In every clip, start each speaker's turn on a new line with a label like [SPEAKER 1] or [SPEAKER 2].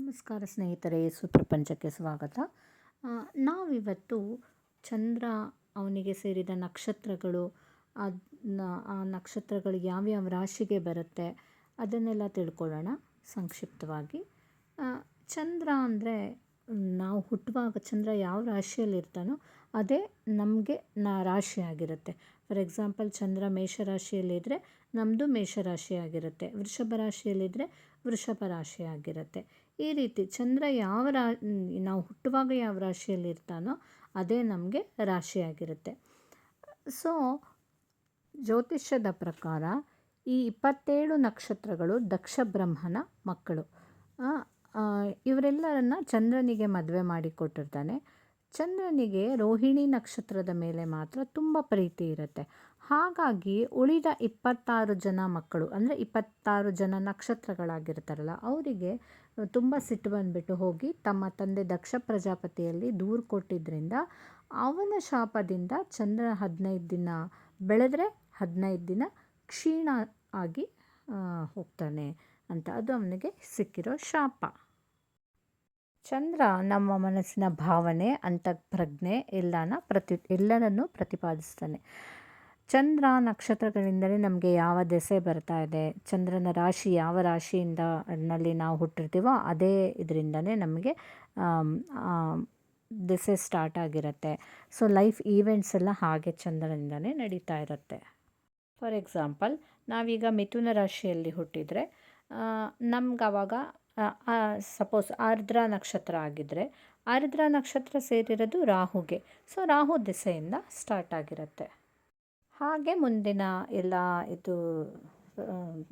[SPEAKER 1] ನಮಸ್ಕಾರ ಸ್ನೇಹಿತರೆ ಸುಪ್ರಪಂಚಕ್ಕೆ ಸ್ವಾಗತ. ಆ, ನಾವಿವತ್ತು ಚಂದ್ರ ಅವನಿಗೆ ಸೇರಿದ ನಕ್ಷತ್ರಗಳು ಅದನ್ನ ಆ ನಕ್ಷತ್ರಗಳು ಯಾವ್ಯಾವ ರಾಶಿಗೆ ಬರುತ್ತೆ ಅದನ್ನೆಲ್ಲ ತಿಳ್ಕೊಳ್ಳೋಣ ಸಂಕ್ಷಿಪ್ತವಾಗಿ. ಚಂದ್ರ ಅಂದರೆ ನಾವು ಹುಟ್ಟುವಾಗ ಚಂದ್ರ ಯಾವ ರಾಶಿಯಲ್ಲಿರ್ತಾನೋ ಅದೇ ನಮಗೆ ನಾ ರಾಶಿ ಆಗಿರುತ್ತೆ. ಫಾರ್ ಎಕ್ಸಾಂಪಲ್ ಚಂದ್ರ ಮೇಷರಾಶಿಯಲ್ಲಿದ್ದರೆ ನಮ್ಮದು ಮೇಷರಾಶಿ ಆಗಿರುತ್ತೆ. ವೃಷಭ ರಾಶಿಯಲ್ಲಿದ್ದರೆ ವೃಷಭ ರಾಶಿಯಾಗಿರುತ್ತೆ ಈ ರೀತಿ ಚಂದ್ರ ಯಾವ ರಾ ನಾವು ಹುಟ್ಟುವಾಗ ಯಾವ ರಾಶಿಯಲ್ಲಿ ಇರ್ತಾನೋ ಅದೇ ನಮಗೆ ರಾಶಿಯಾಗಿರುತ್ತೆ ಸೊ, ಜ್ಯೋತಿಷ್ಯದ ಪ್ರಕಾರ ಈ ಇಪ್ಪತ್ತೇಳು ನಕ್ಷತ್ರಗಳು ದಕ್ಷ ಬ್ರಹ್ಮನ ಮಕ್ಕಳು. ಇವರೆಲ್ಲರನ್ನ ಚಂದ್ರನಿಗೆ ಮದುವೆ ಮಾಡಿಕೊಟ್ಟಿರ್ತಾನೆ ಚಂದ್ರನಿಗೆ ರೋಹಿಣಿ ನಕ್ಷತ್ರದ ಮೇಲೆ ಮಾತ್ರ ತುಂಬ ಪ್ರೀತಿ ಇರುತ್ತೆ. ಹಾಗಾಗಿ ಉಳಿದ ಇಪ್ಪತ್ತಾರು ಜನ ಮಕ್ಕಳು, ಅಂದರೆ ಇಪ್ಪತ್ತಾರು ಜನ ನಕ್ಷತ್ರಗಳಾಗಿರ್ತಾರಲ್ಲ, ಅವರಿಗೆ ತುಂಬ ಸಿಟ್ಟು ಬಂದುಬಿಟ್ಟು ಹೋಗಿ ತಮ್ಮ ತಂದೆ ದಕ್ಷ ಪ್ರಜಾಪತಿಯಲ್ಲಿ ದೂರು ಕೊಟ್ಟಿದ್ದರಿಂದ ಅವನ ಶಾಪದಿಂದ ಚಂದ್ರ ಹದಿನೈದು ದಿನ ಬೆಳೆದ್ರೆ ಹದಿನೈದು ದಿನ ಕ್ಷೀಣ ಆಗಿ ಹೋಗ್ತಾನೆ ಅಂತ ಅದು ಅವನಿಗೆ ಸಿಕ್ಕಿರೋ ಶಾಪ. ಚಂದ್ರ ನಮ್ಮ ಮನಸ್ಸಿನ ಭಾವನೆ, ಅಂತಃಪ್ರಜ್ಞೆ ಎಲ್ಲನ ಪ್ರತಿ, ಎಲ್ಲರನ್ನೂ ಪ್ರತಿಪಾದಿಸ್ತಾನೆ. ಚಂದ್ರ ನಕ್ಷತ್ರಗಳಿಂದಲೇ ನಮಗೆ ಯಾವ ದೆಸೆ ಬರ್ತಾ ಇದೆ, ಚಂದ್ರನ ರಾಶಿ ಯಾವ ರಾಶಿಯಿಂದ ನಲ್ಲಿ ನಾವು ಹುಟ್ಟಿರ್ತೀವೋ ಅದೇ ಇದರಿಂದನೇ ನಮಗೆ ದೆಸೆ ಸ್ಟಾರ್ಟ್ ಆಗಿರುತ್ತೆ. ಸೊ ಲೈಫ್ ಈವೆಂಟ್ಸ್ ಎಲ್ಲ ಹಾಗೆ ಚಂದ್ರನಿಂದನೇ ನಡೀತಾ ಇರುತ್ತೆ. ಫಾರ್ ಎಕ್ಸಾಂಪಲ್ ನಾವೀಗ ಮಿಥುನ ರಾಶಿಯಲ್ಲಿ ಹುಟ್ಟಿದರೆ ನಮ್ಗೆ ಅವಾಗ ಸಪೋಸ್ ಆರ್ದ್ರ ನಕ್ಷತ್ರ ಆಗಿದ್ದರೆ ಆರ್ದ್ರ ನಕ್ಷತ್ರ ಸೇರಿರೋದು ರಾಹುಗೆ. ಸೊ ರಾಹು ದೆಸೆಯಿಂದ ಸ್ಟಾರ್ಟ್ ಆಗಿರುತ್ತೆ. ಹಾಗೆ ಮುಂದಿನ ಎಲ್ಲ ಇದು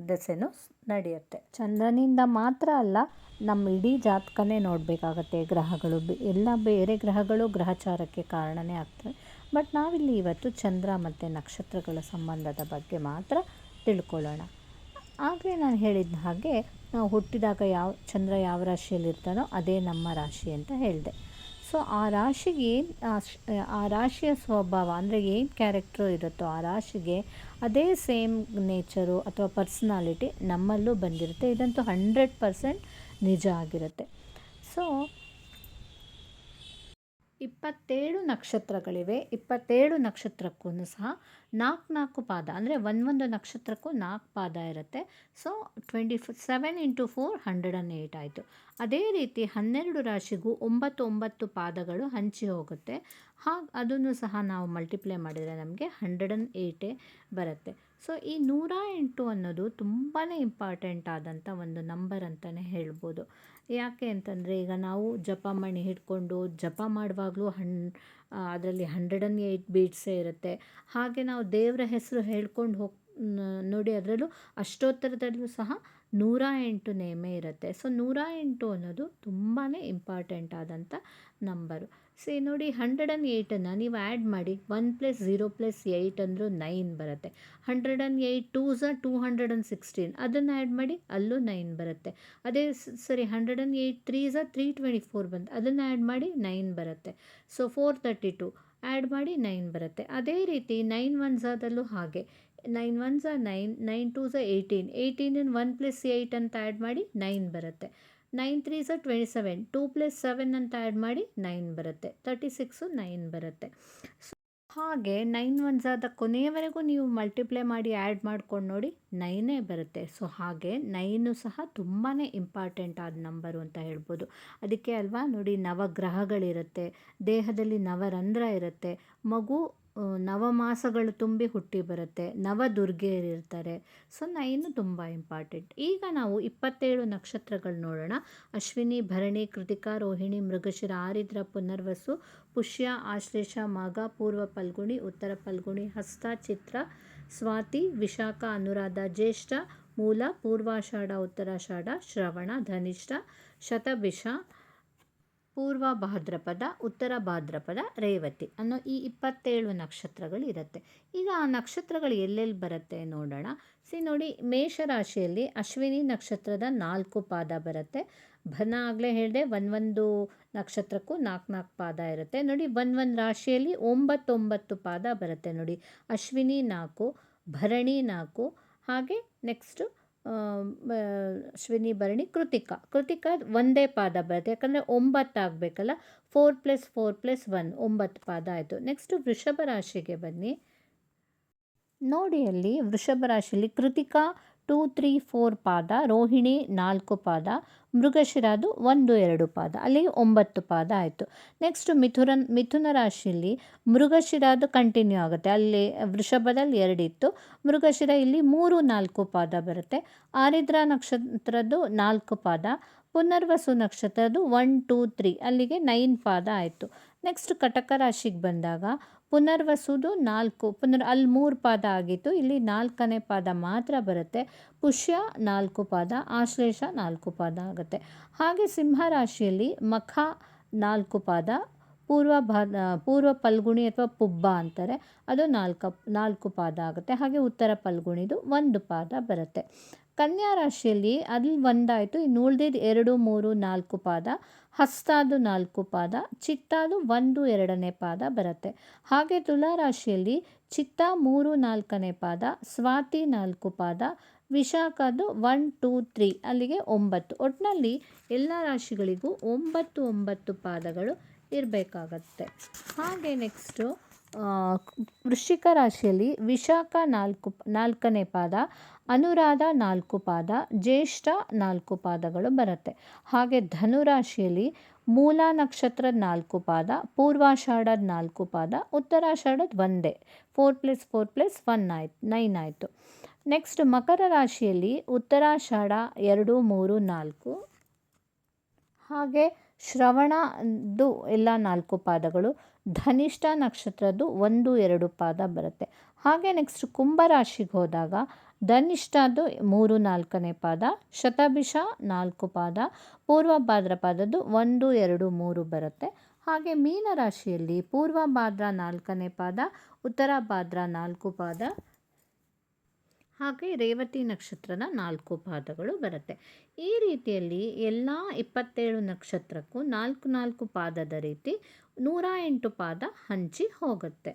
[SPEAKER 1] ದೆಸೆನೂ ನಡೆಯುತ್ತೆ. ಚಂದ್ರನಿಂದ ಮಾತ್ರ ಅಲ್ಲ ನಮ್ಮ ಇಡೀ ಜಾತಕನೇ ನೋಡಬೇಕಾಗತ್ತೆ ಗ್ರಹಗಳು. ಎಲ್ಲ ಬೇರೆ ಗ್ರಹಗಳು ಗ್ರಹಚಾರಕ್ಕೆ ಕಾರಣನೇ ಆಗ್ತವೆ. ಬಟ್ ನಾವಿಲ್ಲಿ ಇವತ್ತು ಚಂದ್ರ ಮತ್ತು ನಕ್ಷತ್ರಗಳ ಸಂಬಂಧದ ಬಗ್ಗೆ ಮಾತ್ರ ತಿಳ್ಕೊಳ್ಳೋಣ. ಆಗಲೇ ನಾನು ಹೇಳಿದ ಹಾಗೆ, ನಾವು ಹುಟ್ಟಿದಾಗ ಯಾವ, ಚಂದ್ರ ಯಾವ ರಾಶಿಯಲ್ಲಿರ್ತಾನೋ ಅದೇ ನಮ್ಮ ರಾಶಿ ಅಂತ ಹೇಳಿದೆ. ಸೊ ಆ ರಾಶಿಗೆ ಆ ರಾಶಿಯ ಸ್ವಭಾವ ಅಂದರೆ ಏನು ಕ್ಯಾರೆಕ್ಟ್ರು ಇರುತ್ತೋ ಆ ರಾಶಿಗೆ ಅದೇ ಸೇಮ್ ನೇಚರು ಅಥವಾ ಪರ್ಸ್ನಾಲಿಟಿ ನಮ್ಮಲ್ಲೂ ಬಂದಿರುತ್ತೆ. ಇದಂತೂ ಹಂಡ್ರೆಡ್ ಪರ್ಸೆಂಟ್ ನಿಜ ಆಗಿರುತ್ತೆ. ಸೊ ಇಪ್ಪತ್ತೇಳು ನಕ್ಷತ್ರಗಳಿವೆ. ಇಪ್ಪತ್ತೇಳು ನಕ್ಷತ್ರಕ್ಕೂ ಸಹ ನಾಲ್ಕು ನಾಲ್ಕು ಪಾದ, ಅಂದರೆ ಒಂದೊಂದು ನಕ್ಷತ್ರಕ್ಕೂ ನಾಲ್ಕು ಪಾದ ಇರುತ್ತೆ. ಸೊ ಟ್ವೆಂಟಿ ಫ್ seven into four hundred and eight ಆಯಿತು. ಅದೇ ರೀತಿ ಹನ್ನೆರಡು ರಾಶಿಗೂ ಒಂಬತ್ತು ಒಂಬತ್ತು ಪಾದಗಳು ಹಂಚಿ ಹೋಗುತ್ತೆ. ಹಾಗೆ ಅದನ್ನು ಸಹ ನಾವು ಮಲ್ಟಿಪ್ಲೈ ಮಾಡಿದರೆ ನಮಗೆ ಹಂಡ್ರೆಡ್ ಆ್ಯಂಡ್ ಏಯ್ಟೇ ಬರುತ್ತೆ. ಸೊ ಈ ನೂರ ಎಂಟು ಅನ್ನೋದು ತುಂಬಾ ಇಂಪಾರ್ಟೆಂಟ್ ಆದಂಥ ಒಂದು ನಂಬರ್ ಅಂತಲೇ ಹೇಳ್ಬೋದು. ಯಾಕೆ ಅಂತಂದರೆ ಈಗ ನಾವು ಜಪ ಮಣಿ ಹಿಡ್ಕೊಂಡು ಜಪ ಮಾಡುವಾಗಲೂ ಹಣ್ ಅದರಲ್ಲಿ ಹಂಡ್ರೆಡ್ ಆ್ಯಂಡ್ ಏಯ್ಟ್ ಬೀಟ್ಸೇ ಇರುತ್ತೆ. ಹಾಗೆ ನಾವು ದೇವರ ಹೆಸರು ಹೇಳ್ಕೊಂಡು ಹೋಗಿ ನೋಡಿ ಅದರಲ್ಲೂ ಅಷ್ಟೋತ್ತರದಲ್ಲೂ ಸಹ ನೂರ ಎಂಟು ನೇಮೆ ಇರುತ್ತೆ. ಸೊ ನೂರ ಎಂಟು ಅನ್ನೋದು ತುಂಬಾ ಇಂಪಾರ್ಟೆಂಟ್ ಆದಂಥ ನಂಬರು ಸಿ ನೋಡಿ ಹಂಡ್ರೆಡ್ ಆ್ಯಂಡ್ ಏಯ್ಟನ್ನು ನೀವು ಆ್ಯಡ್ ಮಾಡಿ one plus zero plus eight ಅಂದರೂ ನೈನ್ ಬರುತ್ತೆ. ಹಂಡ್ರೆಡ್ ಆ್ಯಂಡ್ ಏಯ್ಟ್ ಟೂ ಝ ಟೂ ಹಂಡ್ರೆಡ್ ಆ್ಯಂಡ್ ಸಿಕ್ಸ್ಟೀನ್ ಅದನ್ನು ಆ್ಯಡ್ ಮಾಡಿ ಅಲ್ಲೂ ನೈನ್ ಬರುತ್ತೆ. ಅದೇ ಸರಿ ಹಂಡ್ರೆಡ್ ಆ್ಯಂಡ್ ಏಯ್ಟ್ ತ್ರೀ ಝ ತ್ರೀ ಟ್ವೆಂಟಿ ಫೋರ್ ಬಂತು. ಅದನ್ನು ಆ್ಯಡ್ ಮಾಡಿ ನೈನ್ ಬರುತ್ತೆ. So four thirty two add ಮಾಡಿ ನೈನ್ ಬರುತ್ತೆ. ಅದೇ ರೀತಿ ನೈನ್ ಒನ್ ಝಾದಲ್ಲೂ ಹಾಗೆ. ನೈನ್ ಒನ್ ಝ nine nine two ಝ eighteen eighteen one plus eight ಅಂತ ಆ್ಯಡ್ ಮಾಡಿ ನೈನ್ ಬರುತ್ತೆ. ನೈನ್ ತ್ರೀ ಸ twenty seven. Two plus seven ಅಂತ ಆ್ಯಡ್ ಮಾಡಿ ನೈನ್ ಬರುತ್ತೆ. ತರ್ಟಿ ಸಿಕ್ಸು ನೈನ್ ಬರುತ್ತೆ. ಸೊ ಹಾಗೆ ನೈನ್ ಒನ್ಸ್ ಝಾದ ಕೊನೆಯವರೆಗೂ ನೀವು ಮಲ್ಟಿಪ್ಲೈ ಮಾಡಿ ಆ್ಯಡ್ ಮಾಡ್ಕೊಂಡು ನೋಡಿ ನೈನೇ ಬರುತ್ತೆ. ಸೊ ಹಾಗೆ ನೈನು ಸಹ ತುಂಬಾ ಇಂಪಾರ್ಟೆಂಟ್ ಆದ ನಂಬರು ಅಂತ ಹೇಳ್ಬೋದು. ಅದಕ್ಕೆ ಅಲ್ವಾ ನೋಡಿ ನವಗ್ರಹಗಳಿರುತ್ತೆ. ದೇಹದಲ್ಲಿ ನವರಂಧ್ರ ಇರುತ್ತೆ. ಮಗು ನವಮಾಸಗಳು ತುಂಬಿ ಹುಟ್ಟಿ ಬರುತ್ತೆ. ನವದುರ್ಗೆಯರಿರ್ತಾರೆ ಸೊ, ನೈನು ತುಂಬ ಇಂಪಾರ್ಟೆಂಟ್ ಈಗ ನಾವು ಇಪ್ಪತ್ತೇಳು ನಕ್ಷತ್ರಗಳು ನೋಡೋಣ. ಅಶ್ವಿನಿ, ಭರಣಿ, ಕೃತಿಕಾ, ರೋಹಿಣಿ, ಮೃಗಶಿರ, ಆರಿದ್ರ, ಪುನರ್ವಸು, ಪುಷ್ಯ, ಆಶ್ಲೇಷ, ಮಾಘ, ಪೂರ್ವ ಪಲ್ಗುಣಿ ಉತ್ತರ ಪಲ್ಗುಣಿ ಹಸ್ತ, ಚಿತ್ರ, ಸ್ವಾತಿ, ವಿಶಾಖ, ಅನುರಾಧ, ಜ್ಯೇಷ್ಠ, ಮೂಲ, ಪೂರ್ವಾಷಾಢ, ಉತ್ತರಾಷಾಢ, ಶ್ರವಣ, ಧನಿಷ್ಠ, ಶತಭಿಷ ಪೂರ್ವ ಭಾದ್ರಪದ, ಉತ್ತರ ಭಾದ್ರಪದ, ರೇವತಿ ಅನ್ನೋ ಈ ಇಪ್ಪತ್ತೇಳು ನಕ್ಷತ್ರಗಳು ಇರುತ್ತೆ ಈಗ ಆ ನಕ್ಷತ್ರಗಳು ಎಲ್ಲೆಲ್ಲಿ ಬರುತ್ತೆ ನೋಡೋಣ. ಸಿ, ನೋಡಿ, ಮೇಷರಾಶಿಯಲ್ಲಿ ಅಶ್ವಿನಿ ನಕ್ಷತ್ರದ ನಾಲ್ಕು ಪಾದ ಬರುತ್ತೆ. ಭನ ಆಗಲೇ ಹೇಳಿದೆ, ಒಂದೊಂದು ನಕ್ಷತ್ರಕ್ಕೂ ನಾಲ್ಕು ನಾಲ್ಕು ಪಾದ ಇರುತ್ತೆ. ನೋಡಿ, ಒಂದೊಂದು ರಾಶಿಯಲ್ಲಿ ಒಂಬತ್ತೊಂಬತ್ತು ಪಾದ ಬರುತ್ತೆ. ನೋಡಿ, ಅಶ್ವಿನಿ ನಾಲ್ಕು, ಭರಣಿ ನಾಲ್ಕು, ಹಾಗೆ ನೆಕ್ಸ್ಟು ಅಶ್ವಿನಿ ಭರಣಿ ಕೃತಿಕಾ. ಕೃತಿಕ ಒಂದೇ ಪಾದ ಬರುತ್ತೆ. ಯಾಕಂದರೆ ಒಂಬತ್ತು ಆಗಬೇಕಲ್ಲ. Four plus four plus one ಒಂಬತ್ತು ಪಾದ ಆಯಿತು. ನೆಕ್ಸ್ಟು ವೃಷಭ ರಾಶಿಗೆ ಬನ್ನಿ. ನೋಡಿ ಅಲ್ಲಿ ವೃಷಭ ರಾಶಿಯಲ್ಲಿ ಕೃತಿಕಾ ಟೂ, ತ್ರೀ, ಫೋರ್ ಪಾದ, ರೋಹಿಣಿ ನಾಲ್ಕು ಪಾದ, ಮೃಗಶಿರಾದು ಒಂದು, ಎರಡು ಪಾದ, ಅಲ್ಲಿ ಒಂಬತ್ತು ಪಾದ ಆಯಿತು. ನೆಕ್ಸ್ಟ್ ಮಿಥುರನ್ ಮಿಥುನ ರಾಶಿಯಲ್ಲಿ ಮೃಗಶಿರಾದು ಕಂಟಿನ್ಯೂ ಆಗುತ್ತೆ. ಅಲ್ಲಿ ವೃಷಭದಲ್ಲಿ ಎರಡಿತ್ತು ಮೃಗಶಿರ ಇಲ್ಲಿ ಮೂರು, ನಾಲ್ಕು ಪಾದ ಬರುತ್ತೆ. ಆರಿದ್ರ ನಕ್ಷತ್ರದ್ದು ನಾಲ್ಕು ಪಾದ ಪುನರ್ವಸು ನಕ್ಷತ್ರದ್ದು ಒನ್ ಟೂ ತ್ರೀ ಅಲ್ಲಿಗೆ ನೈನ್ ಪಾದ ಆಯಿತು. ನೆಕ್ಸ್ಟ್ ಕಟಕ ರಾಶಿಗೆ ಬಂದಾಗ ಪುನರ್ವಸುದು ನಾಲ್ಕು. ಪುನರ್ ಅಲ್ಲಿ ಮೂರು ಪಾದ ಆಗಿತ್ತು. ಇಲ್ಲಿ ನಾಲ್ಕನೇ ಪಾದ ಮಾತ್ರ ಬರುತ್ತೆ. ಪುಷ್ಯ ನಾಲ್ಕು ಪಾದ, ಆಶ್ಲೇಷ ನಾಲ್ಕು ಪಾದ ಆಗುತ್ತೆ. ಹಾಗೆ ಸಿಂಹ ರಾಶಿಯಲ್ಲಿ ಮಖ ನಾಲ್ಕು ಪಾದ, ಪೂರ್ವ ಭಾದ, ಪೂರ್ವ ಪಲ್ಗುಣಿ ಅಥವಾ ಪುಬ್ಬ ಅಂತಾರೆ. ಅದು ನಾಲ್ಕು ನಾಲ್ಕು ಪಾದ ಆಗುತ್ತೆ. ಹಾಗೆ ಉತ್ತರ ಪಲ್ಗುಣಿದು ಒಂದು ಪಾದ ಬರುತ್ತೆ. ಕನ್ಯಾ ರಾಶಿಯಲ್ಲಿ ಅಲ್ಲಿ ಒಂದಾಯಿತು, ಇನ್ನು ಉಳಿದಿದ್ದು ಎರಡು, ಮೂರು, ನಾಲ್ಕು ಪಾದ ಹಸ್ತಾದು ನಾಲ್ಕು ಪಾದ ಚಿತ್ತಾದು ಒಂದು, ಎರಡನೇ ಪಾದ ಬರುತ್ತೆ. ಹಾಗೆ ತುಲಾರಾಶಿಯಲ್ಲಿ ಚಿತ್ತ ಮೂರು, ನಾಲ್ಕನೇ ಪಾದ, ಸ್ವಾತಿ ನಾಲ್ಕು ಪಾದ, ವಿಶಾಖದ್ದು ಒನ್, ಟೂ, ತ್ರೀ, ಅಲ್ಲಿಗೆ ಒಂಬತ್ತು. ಒಟ್ಟಿನಲ್ಲಿ ಎಲ್ಲ ರಾಶಿಗಳಿಗೂ ಒಂಬತ್ತು ಒಂಬತ್ತು ಪಾದಗಳು ಇರಬೇಕಾಗತ್ತೆ. ಹಾಗೆ ನೆಕ್ಸ್ಟು ವೃಶ್ಚಿಕ ರಾಶಿಯಲ್ಲಿ ವಿಶಾಖ ನಾಲ್ಕು, ನಾಲ್ಕನೇ ಪಾದ, ಅನುರಾಧ ನಾಲ್ಕು ಪಾದ, ಜ್ಯೇಷ್ಠ ನಾಲ್ಕು ಪಾದಗಳು ಬರುತ್ತೆ. ಹಾಗೆ ಧನುರಾಶಿಯಲ್ಲಿ ಮೂಲ ನಕ್ಷತ್ರದ ನಾಲ್ಕು ಪಾದ ಪೂರ್ವಾಷಾಢದ ನಾಲ್ಕು ಪಾದ, ಉತ್ತರಾಷಾಢದ ಒಂದೇ. Four plus four plus one ಆಯ್ತು, ನೈನ್ ಆಯಿತು. ನೆಕ್ಸ್ಟ್ ಮಕರ ರಾಶಿಯಲ್ಲಿ ಉತ್ತರಾಷಾಢ ಎರಡು, ಮೂರು, ನಾಲ್ಕು. ಹಾಗೆ ಶ್ರವಣದ್ದು ಎಲ್ಲ ನಾಲ್ಕು ಪಾದಗಳು ಧನಿಷ್ಠ ನಕ್ಷತ್ರದ್ದು ಒಂದು, ಎರಡು ಪಾದ ಬರುತ್ತೆ. ಹಾಗೆ ನೆಕ್ಸ್ಟ್ ಕುಂಭರಾಶಿಗೆ ಹೋದಾಗ ಧನಿಷ್ಠದ್ದು ಮೂರು, ನಾಲ್ಕನೇ ಪಾದ, ಶತಭಿಷ ನಾಲ್ಕು ಪಾದ ಪೂರ್ವ ಭಾದ್ರಪಾದದ್ದು ಒಂದು, ಎರಡು, ಮೂರು ಬರುತ್ತೆ. ಹಾಗೆ ಮೀನರಾಶಿಯಲ್ಲಿ ಪೂರ್ವ ಭಾದ್ರ ನಾಲ್ಕನೇ ಪಾದ ಉತ್ತರ ಭಾದ್ರ ನಾಲ್ಕು ಪಾದ ಹಾಗೆ ರೇವತಿ ನಕ್ಷತ್ರದ ನಾಲ್ಕು ಪಾದಗಳು ಬರುತ್ತೆ. ಈ ರೀತಿಯಲ್ಲಿ ಎಲ್ಲ ಇಪ್ಪತ್ತೇಳು ನಕ್ಷತ್ರಕ್ಕೂ ನಾಲ್ಕು ನಾಲ್ಕು ಪಾದದ ರೀತಿ ನೂರ ಎಂಟು ಪಾದ ಹಂಚಿ ಹೋಗುತ್ತೆ.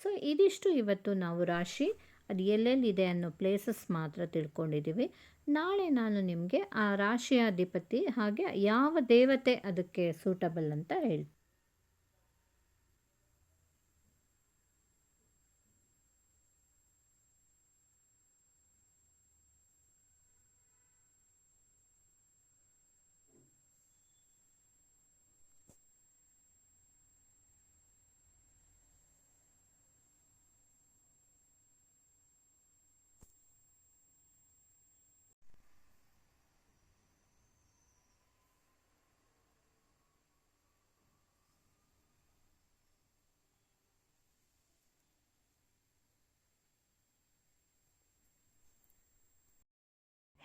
[SPEAKER 1] ಸೊ, ಇದಿಷ್ಟು ಇವತ್ತು ನಾವು ರಾಶಿ ಅದು ಎಲ್ಲೆಲ್ಲಿದೆ ಅನ್ನೋ ಪ್ಲೇಸಸ್ ಮಾತ್ರ ತಿಳ್ಕೊಂಡಿದ್ದೀವಿ. ನಾಳೆ ನಾನು ನಿಮಗೆ ಆ ರಾಶಿಯ ಅಧಿಪತಿ ಹಾಗೆ ಯಾವ ದೇವತೆ ಅದಕ್ಕೆ ಸೂಟಬಲ್ ಅಂತ ಹೇಳ್ತೀನಿ.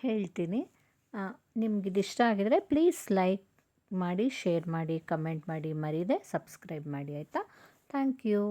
[SPEAKER 1] ಹೇಳ್ತೀನಿ. ನಿಮಗಿದಿಷ್ಟ ಆಗಿದರೆ ಪ್ಲೀಸ್ ಲೈಕ್ ಮಾಡಿ ಶೇರ್ ಮಾಡಿ ಕಮೆಂಟ್ ಮಾಡಿ, ಮರೀದೆ ಸಬ್ಸ್ಕ್ರೈಬ್ ಮಾಡಿ, ಆಯಿತಾ? Thank you